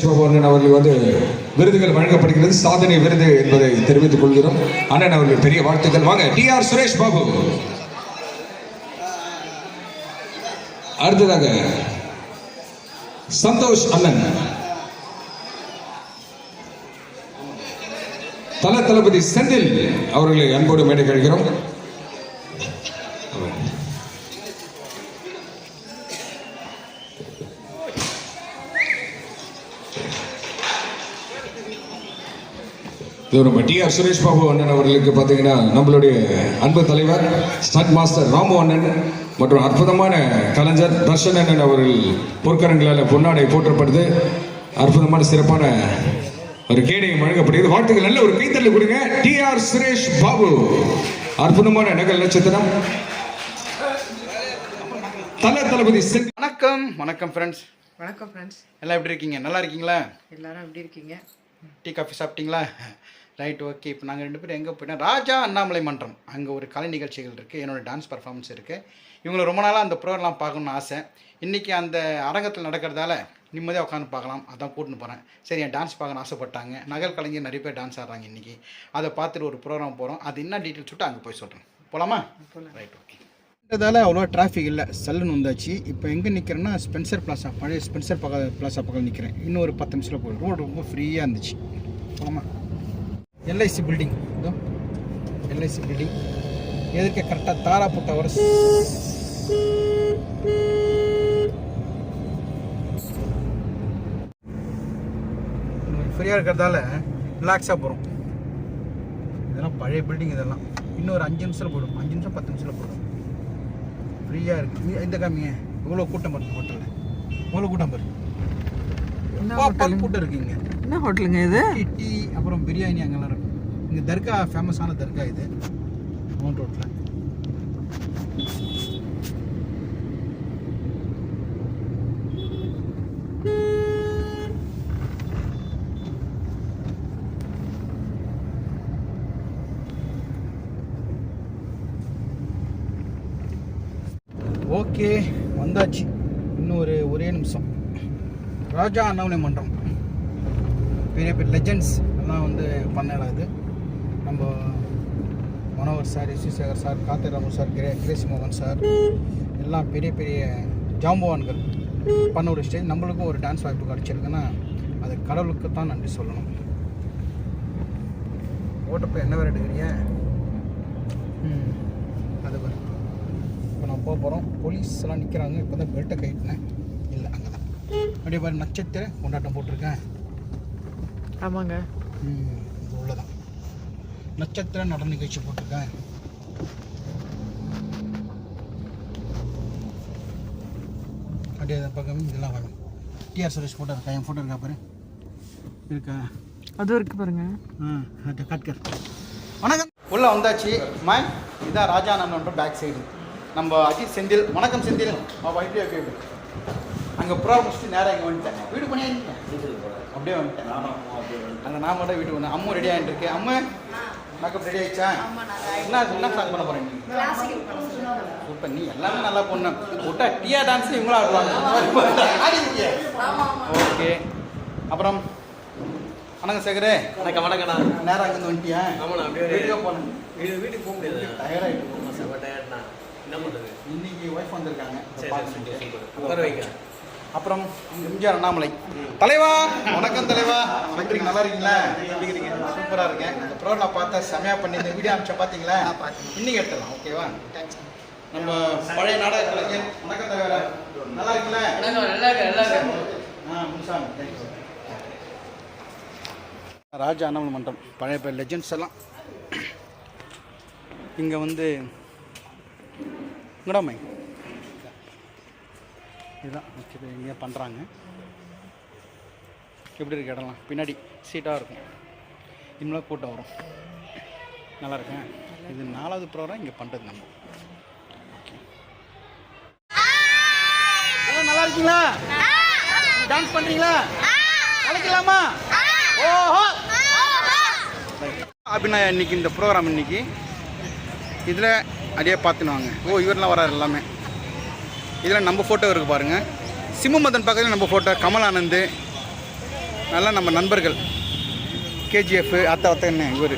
சிவபவன் அவர்கள் வந்து விருதுகள் வழங்கப்படுகிறது. சாதனை விருது என்பதை தெரிவித்துக் கொள்கிறோம். அண்ணன் அவர்கள் பெரிய வாழ்த்துக்கள். வாங்க டி ஆர் சுரேஷ் பாபு. அடுத்ததாக சந்தோஷ் அண்ணன். தல தளபதி செந்தில் அவர்களை அன்போடு மேடை கழிக்கிறோம் இது நம்ம டி ஆர் சுரேஷ் பாபு அண்ணன் அவர்களுக்கு பார்த்தீங்கன்னா நம்மளுடைய அன்பு தலைவர் ஸ்டண்ட் மாஸ்டர் ராமு அண்ணன் மற்றும் அற்புதமான கலைஞர் தர்ஷன் அண்ணன் அவர்கள் பொற்கரங்களால் பொன்னாடை போற்றப்படுது. அற்புதமான சிறப்பான ஒரு கேடயம் வழங்கப்படுகிறது. வாழ்த்துக்கள். நல்ல ஒரு கைத்தறல் கொடுங்க. T R Suresh Babu. அற்புதமான நகல் நட்சத்திரம். தல தளபதி வணக்கம். வணக்கம் ஃப்ரெண்ட்ஸ் வணக்கம் ஃப்ரெண்ட்ஸ் எல்லாம் எப்படி இருக்கீங்க? நல்லா இருக்கீங்களா? எல்லாரும் எப்படி இருக்கீங்க? டீ காஃபி சாப்பிட்டீங்களா? Right okay. இப்போ நாங்கள் ரெண்டு பேரும் எங்கே போயிட்டோம்? ராஜா அண்ணாமலை மன்றம். அங்கே ஒரு கலை நிகழ்ச்சிகள் இருக்குது என்னோட டான்ஸ் பர்ஃபார்மன்ஸ் இருக்குது இவங்களை ரொம்ப நாளாக அந்த ப்ரோக்ராம் பார்க்கணும்னு ஆசை. இன்றைக்கி அந்த அரங்கத்தில் நடக்கிறதால நிம்மதியாக உட்காந்து பார்க்கலாம். அதான் கூட்டின்னு போகிறேன் சரி என் டான்ஸ் பார்க்கணும்னு ஆசைப்பட்டாங்க. நகல் கலைஞர் நிறைய பேர் டான்ஸ் ஆடுறாங்க இன்றைக்கி அதை பார்த்துட்டு ஒரு ப்ரோக்ராம் போகிறோம் அது என்ன டீட்டெயில் சொல்லிட்டு அங்கே போய் சொல்கிறேன் போகலாமா ரைட் ஓகே. இதால் அவ்வளோ டிராஃபிக் இல்லை. சல்லுன்னு வந்தாச்சு. இப்போ எங்கே நிற்கிறேன்னா ஸ்பென்சர் பிளாசா பழைய ஸ்பென்சர் பக்க பிளாசா பக்கம் நிற்கிறேன் இன்னும் ஒரு பத்து நிமிஷத்தில் போய் ரோடு ரொம்ப ஃப்ரீயாக இருந்துச்சு. போலாமா? எல்ஐசி பில்டிங் இதோ எல்ஐசி பில்டிங் எதிர்க்க கரெக்டாக தாராப்பு டவர்ஸ் ஃப்ரீயாக இருக்கிறதால ரிலாக்ஸாக போகிறோம் இதெல்லாம் பழைய பில்டிங் இதெல்லாம். இன்னும் ஒரு அஞ்சு நிமிஷத்தில் போயிடும் அஞ்சு நிமிஷம் பத்து நிமிஷத்தில் போயிடும் ஃப்ரீயாக இருக்குது இந்த காமிங்க இவ்வளோ கூட்டம் பாருங்க ஹோட்டலில் இவ்வளோ கூட்டம் பாரு. என்ன பாப்பா hotel? கூட்டம் இருக்குங்க என்ன ஹோட்டலுங்க இது? டீ அப்புறம் பிரியாணி அங்கெல்லாம் இருக்கும். இங்கே தர்கா ஃபேமஸான தர்கா இது. மவுண்ட் ரோட்டில் ஓகே வந்தாச்சு. இன்னும் ஒரு ஒரே நிமிஷம். ராஜா அண்ணாமலை மன்றம். பெரிய பெரிய லெஜெண்ட்ஸ் எல்லாம் வந்து பண்ணலாம் இது. நம்ம Manohar sir Sekar sir Kathiraman sir grey crazy மோகன் சார் எல்லாம் பெரிய பெரிய ஜாம்பவான்கள் பண்ண ஒரு ஸ்டேஜ் நம்மளுக்கும் ஒரு டான்ஸ் வாய்ப்பு கிடச்சிருக்குன்னா அது கடவுளுக்கு தான் நன்றி சொல்லணும். ஓட்டப்போ என்ன வேறு எடுக்கிறீங்க ம். அது பாரு இப்போ நான் போக போகிறோம் போலீஸ் எல்லாம் நிற்கிறாங்க இப்போ தான் பெல்ட்டை கைட்டினேன் இல்லை அங்கே தான் அப்படியே பாரு நட்சத்திர கொண்டாட்டம் போட்டிருக்கேன். ஆமாங்க. ம், இது உள்ளதான். நட்சத்திர நடன நிகழ்ச்சி போட்டிருக்கேன். அப்படியே பக்கம் இதெல்லாம் வரும் டிஆர் சுரேஷ் ஃபோட்டோ இருக்கா? என் ஃபோட்டோ இருக்கா பாரு. இருக்கா? அதுவும் இருக்கு பாருங்க. அது கட்கர் வணக்கம். உள்ளே வந்தாச்சு. மாய் இதான் ராஜா நம்ம பேக் சைடு நம்ம அஜித் செந்தில். வணக்கம் செந்தில். இப்படி. ஓகே அங்கே ப்ரோக்ராம் முடிச்சுட்டு நேராக இங்கே வந்துட்டேன். வீடு பண்ணியா அப்படியே வந்துட்டேன். அந்த நான் மட்டும் வீட்டுக்கு வந்தேன். அம்மா ரெடி ஆகிட்டு இருக்கு. அம்மா மேக்கப் ரெடி ஆயிடுச்சா? என்ன என்ன சாங் பண்ண போகிறேன் நீ சூப்பர் நீ எல்லாமே நல்லா பொண்ணு. விட்டா டியா டான்ஸ் இவங்களும் ஆடுவாங்க. ஓகே அப்புறம் வணக்கம் சேகரே. வணக்கம் வணக்கண்ணா நேரம் அங்கேருந்து வந்துட்டியா? ஆமாண்ணா அப்படியே வீட்டுக்கு போனேன் வீடு வீட்டுக்கு போக முடியாது. டயர்டாகிட்டு போகணும் செம்ம டயர்ட்ண்ணா என்ன பண்ணுறது இன்னைக்கு ஒய்ஃப் வந்திருக்காங்க. சரி சரி உட்கார வைங்க. அப்புறம் எம்ஜிஆர் அண்ணாமலை. தலைவா! வணக்கம் தலைவா. வணக்கம். நல்லா இருக்கீங்களா? எப்படி இருக்கீங்க? சூப்பராக இருக்கேன். அந்த ப்ரோக்ராம் பார்த்தா செமையா பண்ணி இந்த வீடியோ அமிச்சா பார்த்தீங்களா இன்னைக்கு எடுத்துடலாம் ஓகேவா தேங்க்ஸ் நம்ம பழைய நாடக கலைஞர் வணக்கம் தலைவரா நல்லா இருக்கீங்களா? நல்லா இருக்கு நல்லா இருக்கு ஆ முனுசாமி தேங்க்யூ ராஜா அண்ணாமலை மன்றம் பழைய பழைய லெஜெண்ட்ஸ் எல்லாம். இங்கே வந்து இங்கடாமை இதுதான். வச்சுட்டு இங்கே பண்ணுறாங்க எப்படி இருக்கு இடம்லாம்? பின்னாடி சீட்டாக இருக்கும். இன்னும் கூட்டம் வரும். நல்லா இருக்கேன் இது நாலாவது ப்ரோக்ராம் இங்கே பண்ணுறது நம்ம. Okay. நல்லா இருக்கீங்களா? டான்ஸ் பண்ணுறீங்களா கலைக்கலாமா? ஓஹோ! அப்படின்னா இன்னைக்கு இந்த ப்ரோக்ராம் இன்னைக்கு. இதில் அப்படியே பார்த்துன்னு வாங்க. ஓ இவரெலாம் வராரு எல்லாமே. இதில் நம்ம ஃபோட்டோ இருக்குது பாருங்கள் சிம்மமதன் பக்கத்தில் நம்ம ஃபோட்டோ கமல் ஆனந்த் நல்லா நம்ம நண்பர்கள். கேஜிஎஃப் அத்தை அத்தன்னு இவர்.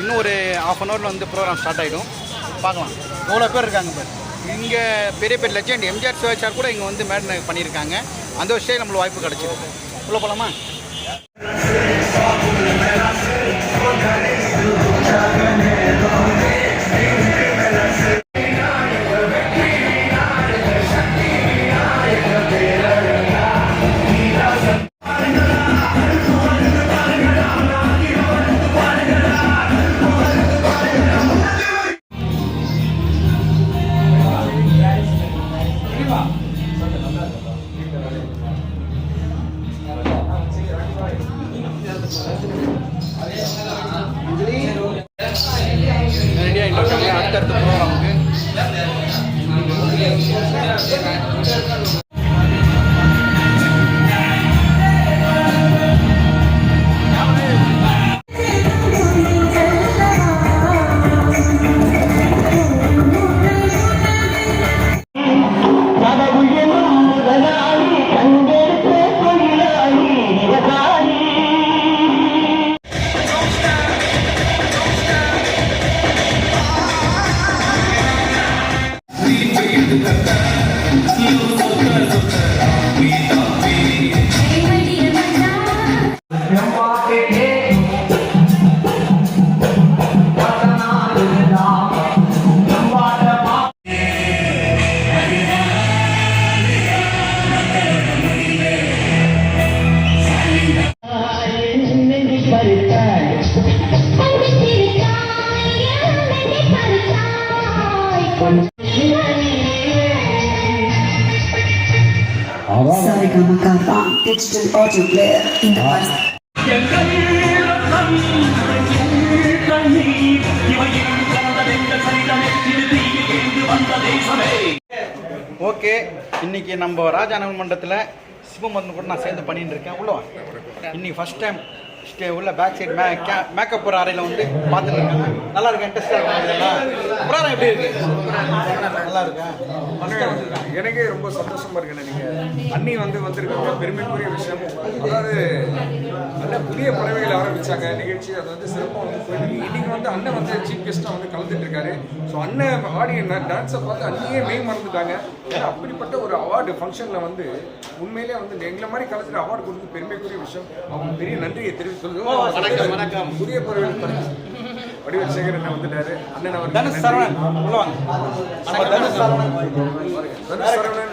இன்னும் ஒரு ஆஃப் அன் ஹவரில் வந்து ப்ரோக்ராம் ஸ்டார்ட் ஆகிடும் பார்க்கலாம். எவ்வளோ பேர் இருக்காங்க பாரு. இங்கே பெரிய பெரிய லெஜெண்ட் எம்ஜிஆர் சிவாச்சார் கூட இங்கே வந்து மேடம் பண்ணியிருக்காங்க. அந்த விஷயம் நம்மளுக்கு வாய்ப்பு கிடச்சிருக்கு. உள்ள போகலாமா 教えてあげる。Digital Audio Player in the past. Okay இன்னைக்கு நம்ம ராஜா நவன் மண்டலத்தில் சிவமந்தன் கூட நான் சேர்ந்து பண்ணிட்டு இருக்கேன் உள்ள இன்னைக்கு ஃபர்ஸ்ட் டைம் ஸ்டே உள்ள பேக் சைடு மே மேக்கப் போகிற அறையில் வந்து பார்த்துட்டு நல்லா இருக்கு? இன்ட்ரெஸ்டாக இருக்கும் எப்படி இருக்கு? நல்லா இருக்கா? எனக்கே ரொம்ப சந்தோஷமா இருக்கு நீங்க? அண்ணி வந்து வந்திருக்காங்க பெருமைக்குரிய விஷயம். அதாவது நல்ல புதிய பறவைகள் ஆரம்பிச்சாங்க நிகழ்ச்சி. அது வந்து சிறப்பாக வந்து போயிருக்கு இன்னைக்கு வந்து அண்ணன் வந்து சீஃப் கெஸ்ட்டாக வந்து கலந்துட்டு இருக்காரு. ஸோ அண்ணன் ஆடிய டான்ஸை பார்த்து அண்ணியே மெய் மறந்துட்டாங்க. ஏன்னா அப்படிப்பட்ட ஒரு அவார்டு ஃபங்க்ஷனில் வந்து உண்மையிலே வந்து எங்களை மாதிரி கலந்துட்டு அவார்டு கொடுத்து பெருமைக்குரிய விஷயம். அவங்க பெரிய நன்றியை வணக்கம், வணக்கம். புதிய பறவைகள் வடிவல் சேகர் அண்ணன் வந்துட்டாரு? அண்ணன் அவர் தனுஷ் சரவணன். தனுஷ் சரவணன். தனுஷ் சரவணன்.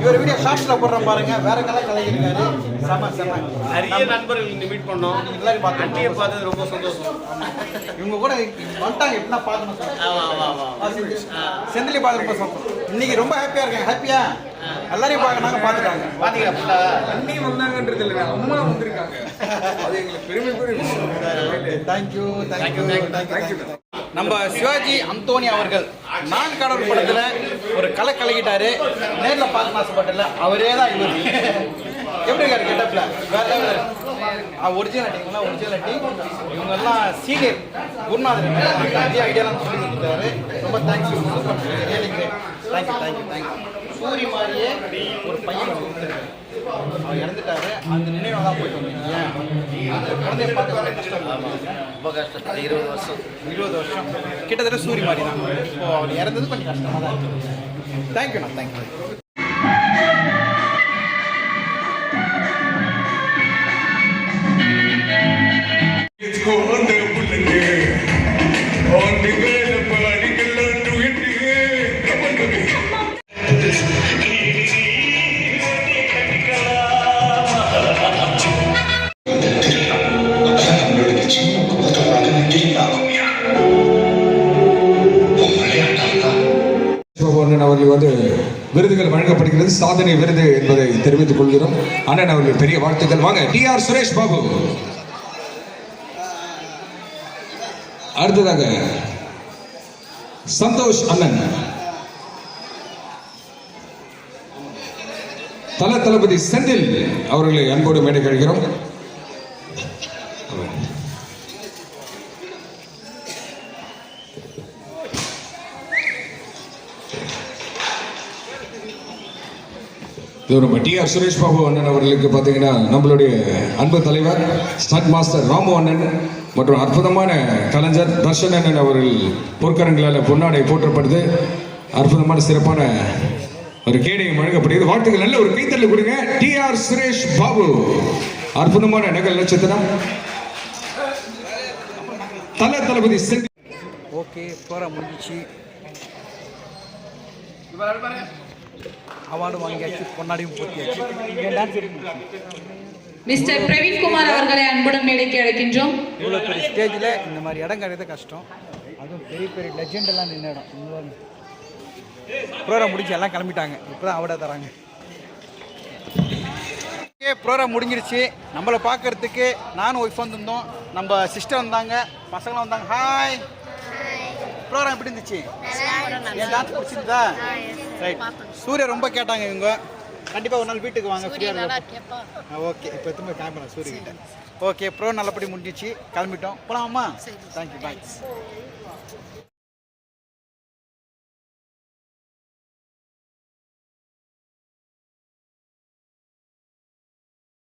இவர் வீடியோ ஷார்ட்ஸில் போடுறோம் பாருங்க. வேற கலை கலைஞருக்காரு செம செம. நிறைய நண்பர்கள் மீட் பண்ணோம். எல்லாரும் பார்த்தோம். அண்ணியை பார்த்தது ரொம்ப சந்தோஷம். இவங்க கூட வந்துட்டாங்க எப்படின்னா பார்க்கணும் செந்திலி பார்க்க ரொம்ப சந்தோஷம். இன்னைக்கு ரொம்ப ஹாப்பியா இருக்கேன். ஹாப்பியா எல்லாரையும் பார்க்கறாங்க பார்த்துட்டாங்க பாத்தீங்களா அண்ணி வந்தாங்கன்றது இல்லை அம்மா வந்திருக்காங்க. அது எங்களுக்கு பெருமைக்குரிய விஷயம். Thank you thank you thank you. நம்ம சிவாஜி அந்தோனி அவர்கள். நான் கடவுள் படத்துல ஒரு கலை கலக்கிட்டாரு. நேர்ல பார்க்க ஆசைப்பட்டல அவரே தான் இவர். எப்படி இருக்காரு கெட்டப்ல வேற லெவல் ஒரிஜினல் அட்டி இவங்க எல்லாம் சீனியர் குருநாதர் நிறைய ஐடியாலாம் சொல்லி கொடுத்தாரு ரொம்ப thank you super really great thank you thank you thank you Soori மாதிரியே ஒரு பையன் கொடுத்துருக்காரு. அவர் இறந்துட்டாரு. அந்த நினைவாக தான் போயிட்டு வந்தீங்க ரொம்ப கஷ்டம் இருபது வருஷம். இருபது வருஷம். கிட்டத்தட்ட சூரி மாதிரி தான். இப்போ அவர் இறந்தது கொஞ்சம் கஷ்டமாக தான் இருக்கு. தேங்க்யூண்ணா தேங்க்யூ வழங்கப்படுகிறது சாதனை விருது என்பதை தெரிவித்துக் கொள்கிறோம். அண்ணன் அவர்கள் பெரிய வாழ்த்துக்கள். வாங்க டி ஆர் சுரேஷ் பாபு. அடுத்ததாக சந்தோஷ் அண்ணன். தல தளபதி செந்தில் அவர்களை அன்போடு மேடை கழிக்கிறோம் இது நம்ம டி ஆர் சுரேஷ் பாபு அண்ணன் அவர்களுக்கு பார்த்தீங்கன்னா நம்மளுடைய அன்பு தலைவர் ஸ்டண்ட் மாஸ்டர் ராமு அண்ணன் மற்றும் அற்புதமான கலைஞர் தர்ஷன் அண்ணன் அவர்கள் பொற்கரங்களால் பொன்னாடை போற்றப்படுது. அற்புதமான சிறப்பான ஒரு கேடயம் வழங்கப்படுகிறது. வாழ்த்துக்கள் நல்ல ஒரு கைத்தறல் கொடுங்க. T R Suresh Babu. அற்புதமான நகல் நட்சத்திரம். தல தளபதி ஓகே ப்ரோக்ராம் முடிஞ்சிச்சு. அவார்டு வாங்கியாச்சு பொன்னாடியும் போட்டியாச்சு என் டான்ஸ் மிஸ்டர் பிரவீன் குமார் அவர்களை அன்புடன் மேடைக்கு அழைக்கின்றோம். இவ்வளோ பெரிய ஸ்டேஜில் இந்த மாதிரி இடம் கிடையாது கஷ்டம். அதுவும் பெரிய பெரிய லெஜெண்ட் எல்லாம் நின்ன இடம். ப்ரோக்ராம் முடிஞ்சு எல்லாம் கிளம்பிட்டாங்க. இப்போ தான் அவட தராங்க ப்ரோக்ராம் முடிஞ்சிருச்சு. நம்மளை பார்க்கறதுக்கு நானும் ஒய்ஃப் வந்திருந்தோம். நம்ம சிஸ்டர் வந்தாங்க. பசங்களும் வந்தாங்க. ஹாய் ப்ரோக்ராம் எப்படி இருந்துச்சு? என் டான்ஸ் பிடிச்சிருந்தா ரைட் சூர்யா ரொம்ப கேட்டாங்க இவங்க. கண்டிப்பாக ஒரு நாள் வீட்டுக்கு வாங்க ஃப்ரீயாக ஓகே. இப்போ எத்தனை கிளம்புறேன் சூரிய கிட்ட. ஓகே ப்ரோ நல்லபடி முடிஞ்சிச்சு. கிளம்பிட்டோம். போலாமா? Thank you bye